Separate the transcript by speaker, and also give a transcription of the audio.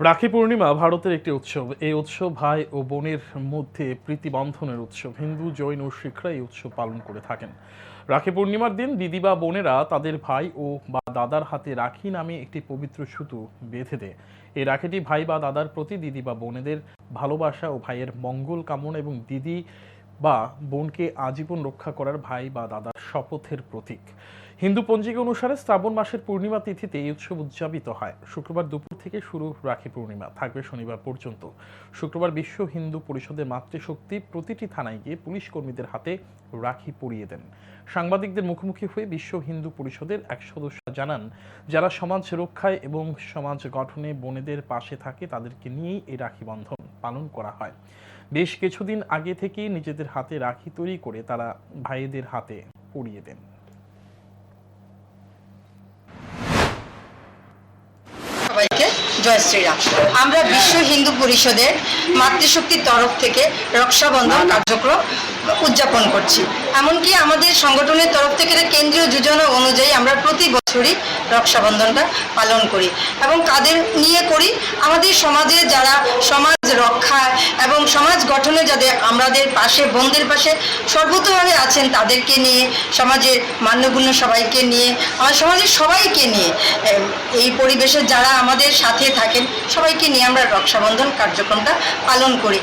Speaker 1: রাখি পূর্ণিমা ভারতের একটি উৎসব। এই উৎসব ভাই ও বোনের মধ্যে প্রীতিবন্ধনের উৎসব। হিন্দু, জৈন ও শিখরা এই উৎসব পালন করে থাকেন। রাখি পূর্ণিমার দিন দিদি বা বোনেরা তাদের ভাই ও বা দাদার হাতে রাখি নামে একটি পবিত্র সুতো বেঁধে দেয়। এই রাখিটি ভাই বা দাদার প্রতি দিদি বা বোনেদের ভালোবাসা ও ভাইয়ের মঙ্গল কামনা এবং দিদি বা বোনকে আজীবন রক্ষা করার ভাই বা দাদার শপথের প্রতীক। হিন্দু পঞ্জিকা অনুসারে শ্রাবণ মাসের পূর্ণিমা তিথিতে এই উৎসব উদযাপিত হয়। শুক্রবার দুপুর থেকে শুরু রাখি পূর্ণিমা, থাকবে শনিবার পর্যন্ত। শুক্রবার বিশ্ব হিন্দু পরিষদের মাতৃশক্তি প্রতিটি থানায় গিয়ে পুলিশ কর্মীদের হাতে রাখি পরিয়ে দেন। সাংবাদিকদের মুখোমুখি হয়ে বিশ্ব হিন্দু পরিষদের এক সদস্য জানান, যারা সমাজ রক্ষায় এবং সমাজ গঠনে বোনেদের পাশে থাকে তাদেরকে নিয়েই এই রাখি বন্ধন পালন করা হয়। বেশ কিছুদিন আগে থেকেই নিজেদের হাতে রাখি তৈরি করে তারা ভাইদের হাতে পরিয়ে দেন।
Speaker 2: জয় শ্রীরাম। আমরা বিশ্ব হিন্দু পরিষদের মাতৃশক্তির তরফ থেকে রক্ষাবন্ধন কার্যক্রম উদযাপন করছি। এমনকি আমাদের সংগঠনের তরফ থেকে কেন্দ্রীয় যোজনা অনুযায়ী আমরা প্রতি বছরই রক্ষাবন্ধনটা পালন করি এবং কাদের নিয়ে করি? আমাদের সমাজে যারা সমাজ সমাজ গঠনে যাদের আমাদের পাশে বোনদের পাশে সর্বতভাবে আছেন তাদেরকে নিয়ে, সমাজের মান্যগুণ্য সবাইকে নিয়ে, আমার সমাজের সবাইকে নিয়ে এই পরিবেশে যারা আমাদের সাথে থাকেন, সবাইকে নিয়ে আমরা রক্ষাবন্ধন কার্যক্রমটা পালন করি।